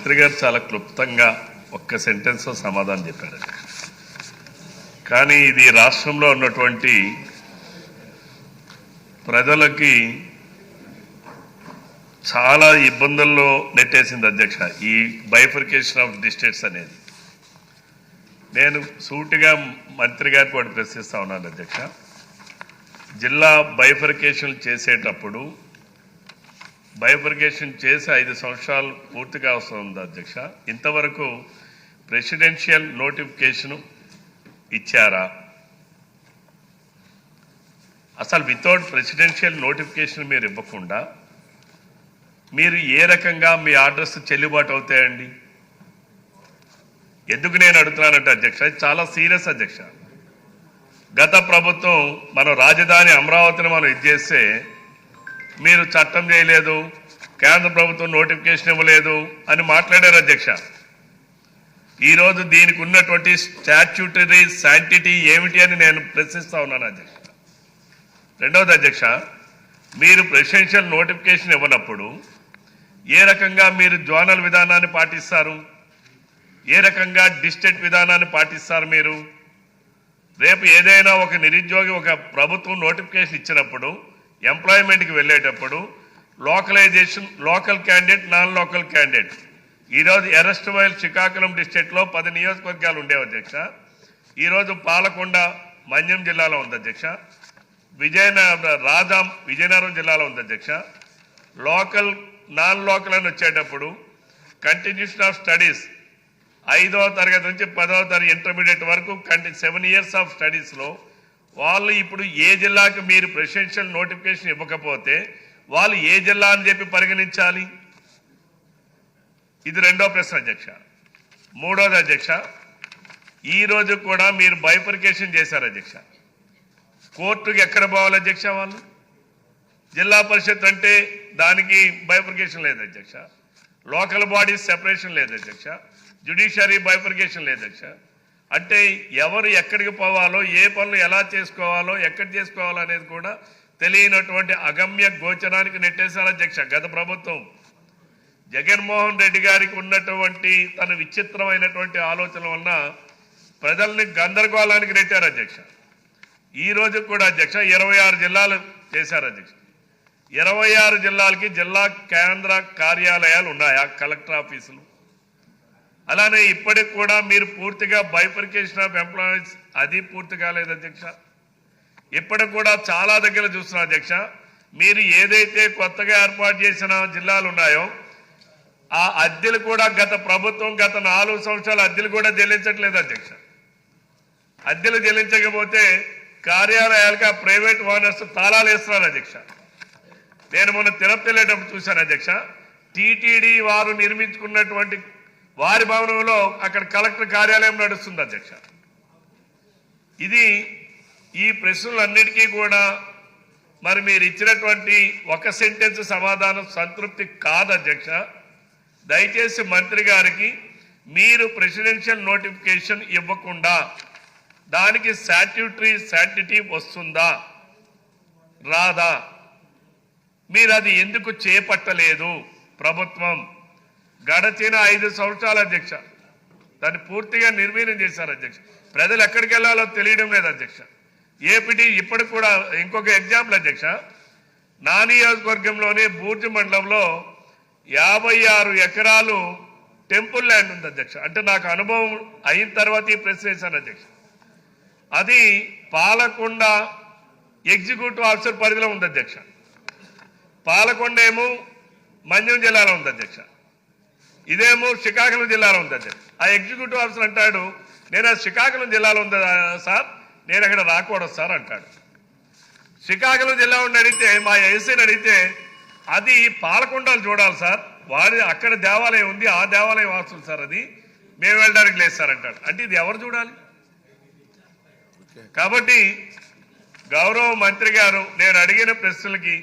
మంత్రి గారు చాలా క్లుప్తంగా ఒక్క సెంటెన్స్తో సమాధానం చెప్పారు. కానీ ఇది రాష్ట్రంలో ఉన్నటువంటి ప్రజలకి చాలా ఇబ్బందుల్లో నెట్టేసింది అధ్యక్ష ఈ బైఫర్కేషన్ ఆఫ్ డిస్టేట్స్ అనేది. నేను సూటిగా మంత్రి గారికి కూడా ప్రశ్నిస్తా ఉన్నాను అధ్యక్ష. జిల్లా బైఫర్కేషన్ చేసేటప్పుడు బైఫర్కేషన్ చేసి ఐదు సంవత్సరాలు పూర్తిగా వస్తుంది అధ్యక్ష? ఇంతవరకు ప్రెసిడెన్షియల్ నోటిఫికేషన్ ఇచ్చారా? అసలు వితౌట్ ప్రెసిడెన్షియల్ నోటిఫికేషన్ మీరు ఇవ్వకుండా మీరు ఏ రకంగా మీ ఆర్డర్స్ చెల్లుబాటు అవుతాయండి? ఎందుకు నేను అడుగుతున్నానంటే అధ్యక్ష చాలా సీరియస్ అధ్యక్ష. గత ప్రభుత్వం మన రాజధాని అమరావతిని మనం ఇచ్చేస్తే మీరు చట్టం చేయలేదు కేంద్ర ప్రభుత్వం నోటిఫికేషన్ ఇవ్వలేదు అని మాట్లాడారు అధ్యక్ష. ఈరోజు దీనికి ఉన్నటువంటి స్టాచ్యూటరీ శాంటిటీ ఏమిటి అని నేను ప్రశ్నిస్తా ఉన్నాను అధ్యక్ష. రెండవది అధ్యక్ష మీరు ప్రెసిడెన్షియల్ నోటిఫికేషన్ ఇవ్వనప్పుడు ఏ రకంగా మీరు జోనల్ విధానాన్ని పాటిస్తారు? ఏ రకంగా డిస్ట్రిక్ట్ విధానాన్ని పాటిస్తారు మీరు? రేపు ఏదైనా ఒక నిరుద్యోగి ఒక ప్రభుత్వం నోటిఫికేషన్ ఇచ్చినప్పుడు ఎంప్లాయ్మెంట్కి వెళ్ళేటప్పుడు localization local candidate non local candidate ఈరోజు ఎరెస్ట్ వైల్ శ్రీకాకుళం డిస్ట్రిక్ట్లో పది నియోజకవర్గాలు ఉండేవి అధ్యక్ష. ఈరోజు పాలకొండ మన్యం జిల్లాలో ఉంది అధ్యక్ష. విజయనగర రాజాం విజయనగరం జిల్లాలో ఉంది అధ్యక్ష. లోకల్ నాన్ లోకల్ అని వచ్చేటప్పుడు కంటిన్యూషన్ ఆఫ్ స్టడీస్ ఐదవ తరగతి నుంచి పదవ తరగతి ఇంటర్మీడియట్ వరకు కంటి సెవెన్ ఇయర్స్ ఆఫ్ స్టడీస్లో వాళ్ళు ఇప్పుడు ఏ జిల్లాకు మీరు ప్రెసిడెన్షియల్ నోటిఫికేషన్ ఇవ్వకపోతే వాళ్ళు ఏ జిల్లా అని చెప్పి పరిగణించాలి? ఇది రెండో ప్రశ్న అధ్యక్ష. మూడోది అధ్యక్ష ఈ రోజు కూడా మీరు బైఫర్కేషన్ చేశారు అధ్యక్ష. కోర్టుకి ఎక్కడ పోవాలి అధ్యక్ష వాళ్ళు? జిల్లా పరిషత్ అంటే దానికి బైఫర్కేషన్ లేదు అధ్యక్ష. లోకల్ బాడీస్ సెపరేషన్ లేదు అధ్యక్ష. జ్యుడిషియరీ బైఫర్కేషన్ లేదు అధ్యక్ష. అంటే ఎవరు ఎక్కడికి పోవాలో ఏ పనులు ఎలా చేసుకోవాలో ఎక్కడ చేసుకోవాలో అనేది కూడా తెలియనటువంటి అగమ్య గోచరానికి నెట్టేశారు అధ్యక్ష గత ప్రభుత్వం. జగన్మోహన్ రెడ్డి గారికి ఉన్నటువంటి తన విచిత్రమైనటువంటి ఆలోచన వలన ప్రజల్ని గందరగోళానికి నెట్టారు అధ్యక్ష. ఈ రోజు కూడా అధ్యక్ష ఇరవై ఆరు జిల్లాలు చేశారు అధ్యక్ష. ఇరవై ఆరు జిల్లాలకి జిల్లా కేంద్ర కార్యాలయాలు ఉన్నాయా కలెక్టర్ ఆఫీసులు. అలానే ఇప్పటికి కూడా మీరు పూర్తిగా బైఫర్కేషన్ ఆఫ్ ఎంప్లాయీస్ అది పూర్తి కాలేదు అధ్యక్ష. ఇప్పటికి కూడా చాలా దగ్గర చూస్తున్నా అధ్యక్ష. మీరు ఏదైతే కొత్తగా ఏర్పాటు చేసిన జిల్లాలు ఉన్నాయో ఆ అద్దెలు కూడా గత ప్రభుత్వం గత నాలుగు సంవత్సరాల అద్దెలు కూడా చెల్లించట్లేదు అధ్యక్ష. అద్దెలు చెల్లించకపోతే కార్యాలయాలకు ఆ ప్రైవేట్ ఓనర్స్ తాళాలు వేస్తున్నారు అధ్యక్ష. నేను మొన్న తిరుపతి వెళ్ళేటప్పుడు చూశాను అధ్యక్ష. టీటీడీ వారు నిర్మించుకున్నటువంటి వారి భవనంలో అక్కడ కలెక్టర్ కార్యాలయం నడుస్తుంది అధ్యక్ష. ఇది ఈ ప్రశ్నలన్నిటికీ కూడా మరి మీరు ఇచ్చినటువంటి ఒక సెంటెన్స్ సమాధానం సంతృప్తి కాదు అధ్యక్ష. దయచేసి మంత్రి గారికి మీరు ప్రెసిడెన్షియల్ నోటిఫికేషన్ ఇవ్వకుండా దానికి శాట్యుటరీ శాంటిటీ వస్తుందా? రాదా? మీరు అది ఎందుకు చేపట్టలేదు ప్రభుత్వం? గడచిన ఐదు సంవత్సరాల అధ్యక్ష. దాన్ని పూర్తిగా నిర్వీర్యం చేశారు అధ్యక్ష. ప్రజలు ఎక్కడికి వెళ్ళాలో తెలియడం లేదు అధ్యక్ష. ఏపీటీ ఇప్పటికి కూడా ఇంకొక ఎగ్జాంపుల్ అధ్యక్ష. నా నియోజకవర్గంలోనే బూర్జు మండలంలో యాభై ఆరు ఎకరాలు టెంపుల్ ల్యాండ్ ఉంది అధ్యక్ష. అంటే నాకు అనుభవం అయిన తర్వాత ఈ ప్రశ్న వేశాను అధ్యక్ష. అది పాలకొండ ఎగ్జిక్యూటివ్ ఆఫీసర్ పరిధిలో ఉంది అధ్యక్ష. పాలకొండ ఏమో మంజం జిల్లాలో ఉంది అధ్యక్ష. ఇదేమో శ్రీకాకుళం జిల్లాలో ఉంది ఆ ఎగ్జిక్యూటివ్ ఆఫీసర్ అంటాడు నేను ఆ శ్రీకాకుళం జిల్లాలో ఉంది సార్? నేను అక్కడ రాకూడదు సార్ అంటాడు. శ్రీకాకుళం జిల్లా ఉండి అడిగితే మా ఎస్సీని అడిగితే అది పాలకొండలు చూడాలి సార్. వారి అక్కడ దేవాలయం ఉంది ఆ దేవాలయం వాసులు సార్ అది. మేము వెళ్ళడానికి లేదు సార్ అంటాడు. అంటే ఇది ఎవరు చూడాలి? కాబట్టి గౌరవ మంత్రి గారు నేను అడిగిన ప్రశ్నలకి